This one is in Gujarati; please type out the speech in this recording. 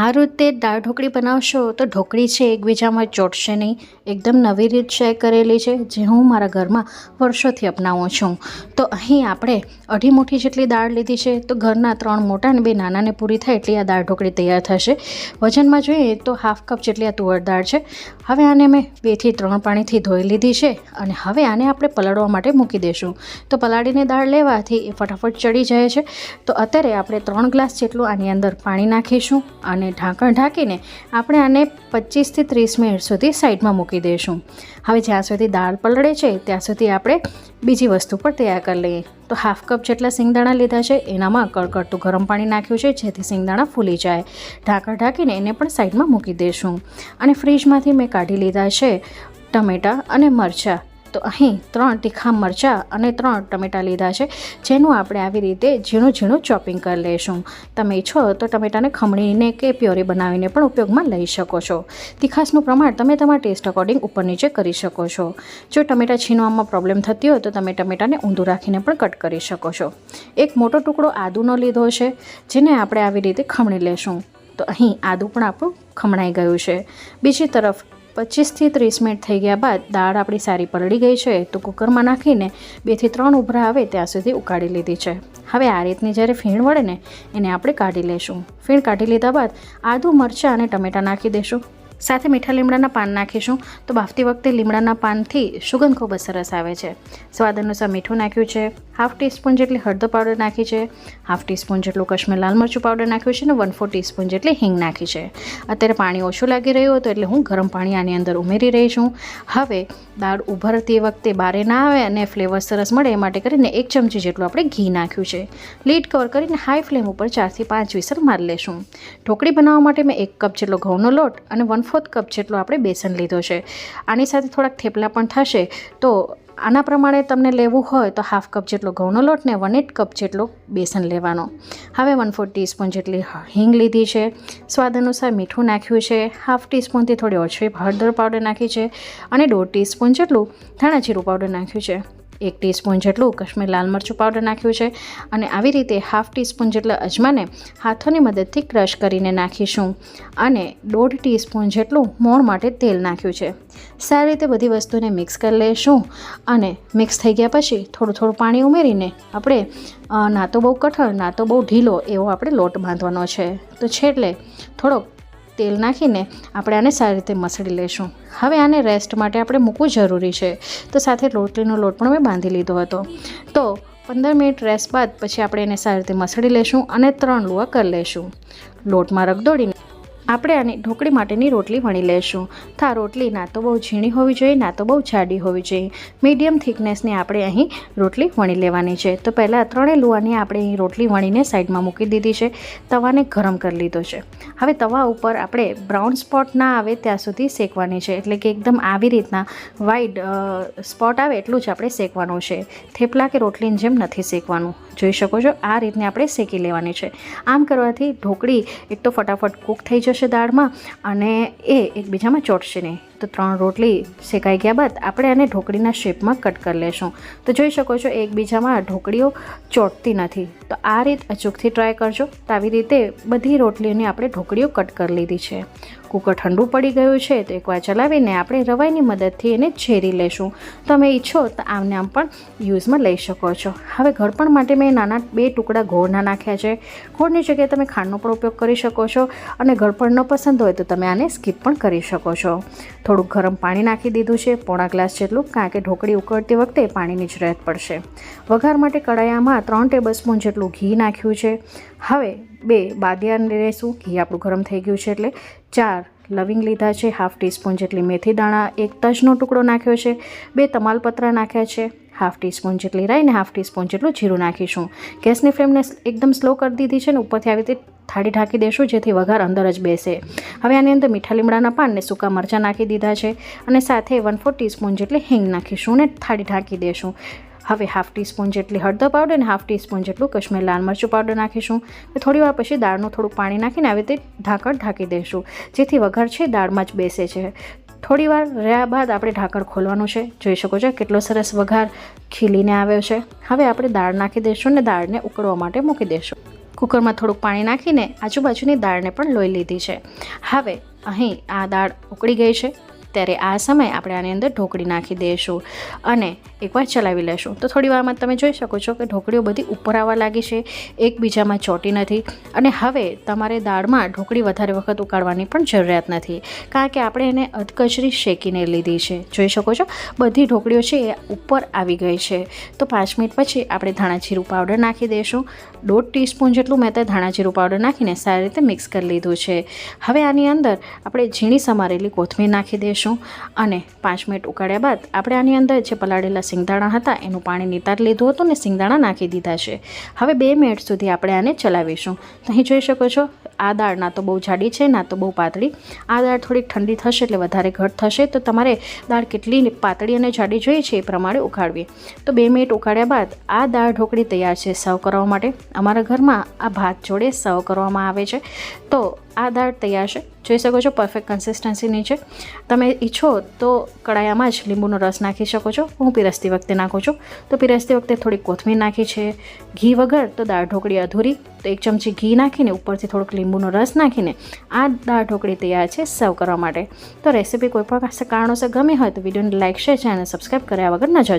આ રીતે દાળ ઢોકળી બનાવશો તો ઢોકળી છે એકબીજામાં ચોટશે નહીં. એકદમ નવી રીત શેર કરેલી છે, જે હું મારા ઘરમાં વર્ષોથી અપનાવું છું. તો અહીં આપણે અઢી મુઠ્ઠી જેટલી દાળ લીધી છે, તો ઘરના ત્રણ મોટા અને બે નાનાને પૂરી થાય એટલી આ દાળ ઢોકળી તૈયાર થશે. વજનમાં જોઈએ તો હાફ કપ જેટલી આ તુવર દાળ છે. હવે આને મેં બેથી ત્રણ પાણીથી ધોઈ લીધી છે અને હવે આને આપણે પલાળવા માટે મૂકી દઈશું તો પલાળીને દાળ લેવાથી એ ફટાફટ ચડી જાય છે. તો અત્યારે આપણે ત્રણ ગ્લાસ જેટલું આની અંદર પાણી નાખીશું અને ઢાંકણ ઢાંકીને આપણે આને પચીસથી ત્રીસ મિનિટ સુધી સાઈડમાં મૂકી દઈશું. હવે જ્યાં સુધી દાળ પલળે છે, ત્યાં સુધી આપણે બીજી વસ્તુ પણ તૈયાર કરી લઈએ. તો હાફ કપ જેટલા સિંગદાણા લીધા છે, એનામાં કડકડતું ગરમ પાણી નાખ્યું છે, જેથી સિંગદાણા ફૂલી જાય. ઢાંકણ ઢાંકીને એને પણ સાઈડમાં મૂકી દઈશું. અને ફ્રીજમાંથી મેં કાઢી લીધા છે ટમેટાં અને મરચાં. તો અહીં ત્રણ તીખા મરચાં અને ત્રણ ટમેટાં લીધા છે, જેનું આપણે આવી રીતે ઝીણું ઝીણું ચોપિંગ કરી લઈશું. તમે ઈચ્છો તો ટમેટાને ખમણીને કે પ્યોરી બનાવીને પણ ઉપયોગમાં લઈ શકો છો. તીખાસનું પ્રમાણ તમે તમારા ટેસ્ટ અકોર્ડિંગ ઉપર નીચે કરી શકો છો. જો ટમેટાં છીનવામાં પ્રોબ્લેમ થતી હોય તો તમે ટમેટાને ઊંધું રાખીને પણ કટ કરી શકો છો. એક મોટો ટુકડો આદુનો લીધો છે, જેને આપણે આવી રીતે ખમણી લેશું. તો અહીં આદું પણ આપણું ખમણાઈ ગયું છે. બીજી તરફ પચીસથી ત્રીસ મિનિટ થઈ ગયા બાદ દાળ આપણી સારી પલળી ગઈ છે, તો કુકરમાં નાખીને બેથી ત્રણ ઉભરા આવે ત્યાં સુધી ઉકાળી લીધી છે. હવે આ રીતની જ્યારે ફીણ વળે ને, એને આપણે કાઢી લઈશું ફીણ કાઢી લીધા બાદ આદું, મરચાં અને ટમેટાં નાખી દઈશું સાથે મીઠા લીમડાના પાન નાખીશું. તો બાફતી વખતે લીમડાના પાનથી સુગંધ ખૂબ સરસ આવે છે. સ્વાદ અનુસાર મીઠું નાખ્યું છે. હાફ ટીસ્પૂન જેટલી હળદર પાવડર નાખી છે, હાફ ટીસ્પૂન જેટલું કશ્મીર લાલ મરચું પાવડર નાખ્યું છે અને વન ફોર ટીસ્પૂન જેટલી હિંગ નાખી છે. અત્યારે પાણી ઓછું લાગી રહ્યું હતું એટલે હું ગરમ પાણી આની અંદર ઉમેરી રહી છું. હવે દાળ ઉભરતી વખતે બારે ના આવે અને ફ્લેવર સરસ મળે એ માટે કરીને એક ચમચી જેટલું આપણે ઘી નાખ્યું છે. લીડ કવર કરીને હાઈ ફ્લેમ ઉપર ચારથી પાંચ વિસલ મારી લેશું. ઢોકળી બનાવવા માટે મેં એક કપ જેટલો ઘઉંનો લોટ અને વન ફોર્થ કપ જેટલો આપણે બેસન લીધો છે. આની સાથે થોડાક થેપલા પણ થશે તો આના પ્રમાણે તમને લેવું હોય તો હાફ કપ જેટલો ઘઉંનો લોટ ને વન એટ કપ જેટલો બેસન લેવાનો. હવે વન ફોર ટીસ્પૂન જેટલી હિંગ લીધી છે. સ્વાદ અનુસાર મીઠું નાખ્યું છે. હાફ ટીસ્પૂનથી થોડી ઓછી હળદર પાવડર નાખી છે. અને દોઢ ટીસ્પૂન જેટલું ધાણા જીરું પાવડર નાખ્યું છે. એક ટીસ્પૂન જેટલું કશ્મીર લાલ મરચું પાવડર નાખ્યું છે અને આવી રીતે હાફ ટીસ્પૂન જેટલા અજમાને હાથોની મદદથી ક્રશ કરીને નાખીશું અને દોઢ ટીસ્પૂન જેટલું મોણ માટે તેલ નાખ્યું છે. સારી રીતે બધી વસ્તુને મિક્સ કરી લઈશું અને મિક્સ થઈ ગયા પછી થોડું થોડું પાણી ઉમેરીને આપણે ના તો બહુ કઠણ, ના તો બહુ ઢીલો એવો આપણે લોટ બાંધવાનો છે. તો છેલ્લે થોડોક તેલ નાખીને આપણે આને સારી રીતે મસળી લઈશું. હવે આને રેસ્ટ માટે આપણે મૂકવું જરૂરી છે. તો સાથે રોટલીનો લોટ પણ મેં બાંધી લીધો હતો. તો પંદર મિનિટ રેસ્ટ બાદ પછી આપણે એને સારી રીતે મસળી લઈશું અને ત્રણ લુઆ કરી લઈશું. લોટમાં રગદોડીને આપણે આની ઢોકળી માટેની રોટલી વણી લઈશું થા, રોટલી ના તો બહુ ઝીણી હોવી જોઈએ, ના તો બહુ જાડી હોવી જોઈએ. મીડિયમ થિકનેસની આપણે અહીં રોટલી વણી લેવાની છે. તો પહેલાં ત્રણેય લુવાની આપણે અહીં રોટલી વણીને સાઈડમાં મૂકી દીધી છે. તવાને ગરમ કરી લીધો છે. હવે તવા ઉપર આપણે બ્રાઉન સ્પોટ ના આવે ત્યાં સુધી શેકવાની છે. એટલે કે એકદમ આવી રીતના વાઈડ સ્પોટ આવે એટલું જ આપણે શેકવાનું છે. થેપલા કે રોટલીની જેમ નથી શેકવાનું. જોઈ શકો છો, આ રીતને આપણે શેકી લેવાની છે. આમ કરવાથી ઢોકળી એક તો ફટાફટ કૂક થઈ જશે દાળમાં અને એ એકબીજામાં ચોટશે નહીં. તો ત્રણ રોટલી શેકાઈ ગયા બાદ આપણે આને ઢોકળીના શેપમાં કટ કરી લેશું. તો જોઈ શકો છો, એકબીજામાં ઢોકળીઓ ચોટતી નથી. તો આ રીત અચૂકથી ટ્રાય કરજો. તો આવી રીતે બધી રોટલીઓની આપણે ઢોકળીઓ કટ કરી લીધી છે. કુકર ઠંડુ પડી ગયું છે, તો એકવાર ચલાવીને આપણે રવાઈની મદદથી એને ઝેરી લેશું. તમે ઈચ્છો તો આમને આમ પણ યુઝમાં લઈ શકો છો. હવે ઘડપણ માટે મેં નાના બે ટુકડા ગોળના નાખ્યા છે. ગોળની જગ્યાએ તમે ખાંડનો પણ ઉપયોગ કરી શકો છો અને ઘડપણ ન પસંદ હોય તો તમે આને સ્કીપ પણ કરી શકો છો. થોડુંક ગરમ પાણી નાખી દીધું છે, પોણા ગ્લાસ જેટલું, કારણ કે ઢોકળી ઉકળતી વખતે પાણીની જરૂરિયાત પડશે. વઘાર માટે કડાયામાં ત્રણ ટેબલ સ્પૂન જેટલું ઘી નાખ્યું છે. હવે બે બાદિયા લેશું ઘી આપણું ગરમ થઈ ગયું છે એટલે ચાર લવિંગ લીધા છે, હાફ ટીસ્પૂન જેટલી મેથી દાણા, એક તજનો ટુકડો નાખ્યો છે, બે તમાલપત્રા નાખ્યા છે હાફ ટીસ્પૂન જેટલી રાઈ અને હાફ ટીસ્પૂન જેટલું જીરું નાખીશું. ગેસની ફ્લેમને એકદમ સ્લો કરી દીધી છે ને ઉપરથી આવી રીતે થાળી ઢાંકી દેશું જેથી વઘાર અંદર જ બેસે. હવે આની અંદર મીઠા લીમડાના પાન ને સૂકા મરચાં નાખી દીધા છે અને સાથે વન ફોર ટીસ્પૂન જેટલી હિંગ નાખીશું અને થાળી ઢાંકી દેશું. હવે હાફ ટીસ્પૂન જેટલી હળદર પાવડર અને હાફ ટીસ્પૂન જેટલું કશ્મીર લાલ મરચું પાવડર નાખીશું. થોડી વાર પછી દાળનું થોડું પાણી નાખીને આવી રીતે ઢાંકણ ઢાંકી દઈશું જેથી વઘાર છે દાળમાં જ બેસે છે. થોડી વાર રહ્યા બાદ આપણે ઢાંકણ ખોલવાનું છે. જોઈ શકો છો કેટલો સરસ વઘાર ખીલીને આવ્યો છે. હવે આપણે દાળ નાખી દઈશું ને દાળને ઉકળવા માટે મૂકી દઈશું. કુકરમાં થોડુંક પાણી નાખીને આજુબાજુની દાળને પણ લોહી લીધી છે. હવે અહીં આ દાળ ઉકળી ગઈ છે. ત્યારે આ સમયે આપણે આની અંદર ઢોકળી નાખી દઈશું અને એકવાર ચલાવી લેશું. તો થોડી વારમાં તમે જોઈ શકો છો કે ઢોકળીઓ બધી ઉપર આવવા લાગી છે, એકબીજામાં ચોટી નથી અને હવે તમારે દાળમાં ઢોકળી વધારે વખત ઉકાળવાની પણ જરૂરિયાત નથી. કારણ કે આપણે એને અધકચરી શેકીને લીધી છે. જોઈ શકો છો? બધી ઢોકળીઓ છે એ ઉપર આવી ગઈ છે. તો પાંચ મિનિટ પછી આપણે ધાણા જીરું પાવડર નાખી દઈશું દોઢ ટીસ્પૂન જેટલું મેં ત્યાં ધાણા જીરું પાવડર નાખીને સારી રીતે મિક્સ કરી લીધું છે. હવે આની અંદર આપણે ઝીણી સમારેલી કોથમીર નાખી દઈશું અને પાંચ મિનિટ ઉકાળ્યા બાદ આપણે આની અંદર જે પલાળેલા સિંગદાણા હતા, એનું પાણી નિતાર લીધું હતું ને સિંગદાણા નાખી દીધા છે. હવે બે મિનિટ સુધી આપણે આને ચલાવીશું. તો અહીં જોઈ શકો છો, આ દાળ ના તો બહુ જાડી છે, ના તો બહુ પાતળી. આ દાળ થોડી ઠંડી થશે એટલે વધારે ઘટ થશે. તો તમારે દાળ કેટલી પાતળી અને જાડી જોઈએ છે એ પ્રમાણે ઉકાળવી. તો બે મિનિટ ઉકાળ્યા બાદ આ દાળ ઢોકળી તૈયાર છે સર્વ કરવા માટે. અમારા ઘરમાં આ ભાત જોડે સર્વ કરવામાં આવે છે. તો આ દાળ તૈયાર છે. જોઈ શકો છો પરફેક્ટ કન્સિસ્ટન્સીની છે. તમે ઈચ્છો તો કડાયામાં જ લીંબુનો રસ નાખી શકો છો. હું પીરસતી વખતે નાખું છું. તો પીરસતી વખતે થોડી કોથમીર નાખી છે. ઘી વગર તો દાળ ઢોકળી અધૂરી. તો એક ચમચી ઘી નાખીને ઉપરથી થોડોક લીંબુનો રસ નાખીને આ દાળ ઢોકળી તૈયાર છે સર્વ કરવા માટે. તો રેસીપી કોઈ પણ કારણોસર ગમી હોય તો વિડીયોને લાઇક શેર અને સબસ્ક્રાઈબ કર્યા વગર ન જજો.